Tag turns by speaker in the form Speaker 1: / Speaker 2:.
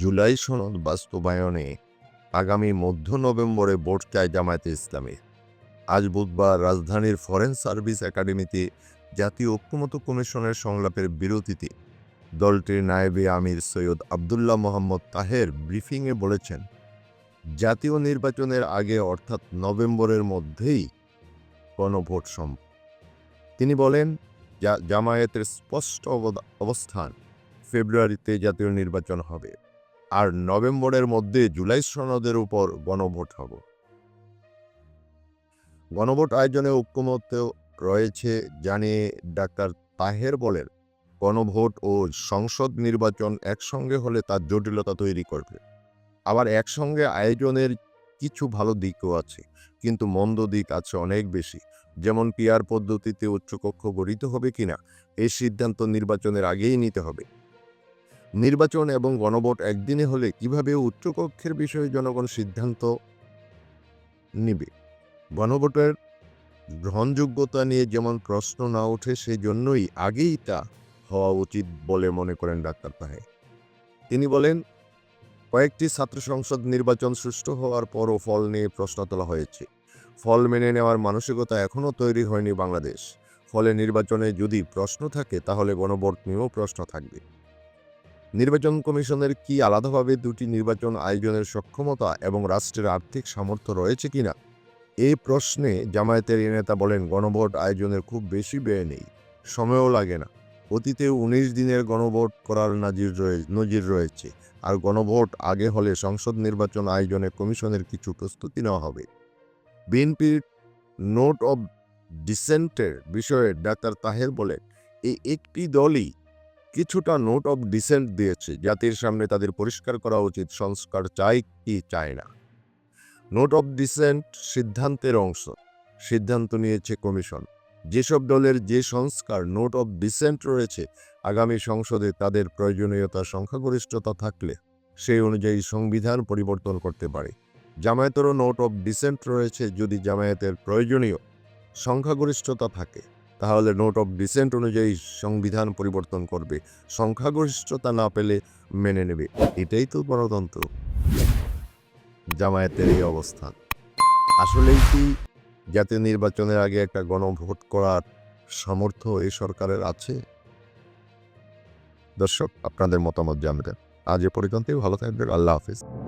Speaker 1: জুলাই সনদ বাস্তবায়নে আগামী মধ্য নভেম্বরে ভোট চায় জামায়াতে ইসলামী আজ বুধবার রাজধানীর ফরেন সার্ভিস একাডেমিতে জাতীয় ঐক্যমত কমিশনের সংলাপের বিরতিতে দলটির নায়েবে আমির সৈয়দ আবদুল্লাহ মোহাম্মদ তাহের ব্রিফিংয়ে বলেছেন, জাতীয় নির্বাচনের আগে অর্থাৎ নভেম্বরের মধ্যেই গণভোট সম্ভব তিনি বলেন জামায়াতের স্পষ্ট অবস্থান ফেব্রুয়ারিতে জাতীয় নির্বাচন হবে। আর নভেম্বরের মধ্যে জুলাই সনদের উপর গণভোট হবে। গণভোট আয়োজনে ঐক্যমত রয়েছে জানিয়ে ডাক্তার তাহের বলেন, গণভোট ও সংসদ নির্বাচন একসঙ্গে হলে তার জটিলতা তৈরি করবে। আবার একসঙ্গে আয়োজনের কিছু ভালো দিকও আছে, কিন্তু মন্দ দিক আছে অনেক বেশি, যেমন পিয়ার পদ্ধতিতে উচ্চকক্ষ গঠিত হবে কিনা, এই সিদ্ধান্ত নির্বাচনের আগেই নিতে হবে। নির্বাচন এবং গণভোট একদিনে হলে কীভাবে উচ্চকক্ষের বিষয়ে জনগণ সিদ্ধান্ত নিবে? গণভোটের গ্রহণযোগ্যতা নিয়ে যেমন প্রশ্ন না ওঠে সেই জন্যই আগেই তা হওয়া উচিত বলে মনে করেন ডাক্তার তাহে তিনি বলেন, কয়েকটি ছাত্র সংসদ নির্বাচন সুষ্ঠু হওয়ার পরও ফল নিয়ে প্রশ্ন তোলা হয়েছে। ফল মেনে নেওয়ার মানসিকতা এখনও তৈরি হয়নি বাংলাদেশ। ফলে নির্বাচনে যদি প্রশ্ন থাকে, তাহলে গণভোট নিয়েও প্রশ্ন থাকবে। নির্বাচন কমিশনের কি আলাদাভাবে দুটি নির্বাচন আয়োজনের সক্ষমতা এবং রাষ্ট্রের আর্থিক সামর্থ্য রয়েছে কিনা? এই প্রশ্নে জামায়াতের এই নেতা বলেন, গণভোট আয়োজনের খুব বেশি ব্যয় নেই, সময়ও লাগে না। অতীতে উনিশ দিনের গণভোট করার নাজির নজির রয়েছে। আর গণভোট আগে হলে সংসদ নির্বাচন আয়োজনে কমিশনের কিছু প্রস্তুতি নেওয়া হবে। বিএনপির নোট অব ডিসেন্টের বিষয়ে ডাক্তার তাহের বলেন এই একটি দলই কিছুটা নোট অব ডিসেন্ট দিয়েছে। জাতির সামনে তাদের পরিষ্কার করা উচিত, সংস্কার চাই কি চায় না। নোট অব ডিসেন্ট সিদ্ধান্তের অংশ। সিদ্ধান্ত নিয়েছে কমিশন যেসব দলের যে সংস্কার নোট অব ডিসেন্ট রয়েছে, আগামী সংসদে তাদের প্রয়োজনীয়তা, সংখ্যাগরিষ্ঠতা থাকলে সেই অনুযায়ী সংবিধান পরিবর্তন করতে পারে। জামায়াতেরও নোট অব ডিসেন্ট রয়েছে। যদি জামায়াতের প্রয়োজনীয় সংখ্যাগরিষ্ঠতা থাকে তাহলে নোট অফ ডিসেন্ট অনুযায়ী সংবিধান পরিবর্তন করবে। সংখ্যাগরিষ্ঠতা না পেলে মেনে নেবে। এটাই তো গণতন্ত্র। জামায়াতের এই অবস্থান। আসলেই কি জাতীয় নির্বাচনের আগে একটা গণভোট করার সামর্থ্য এই সরকারের আছে? দর্শক, আপনাদের মতামত জানবেন। আজ এ পর্যন্তই ভালো থাকবেন। আল্লাহ হাফিজ।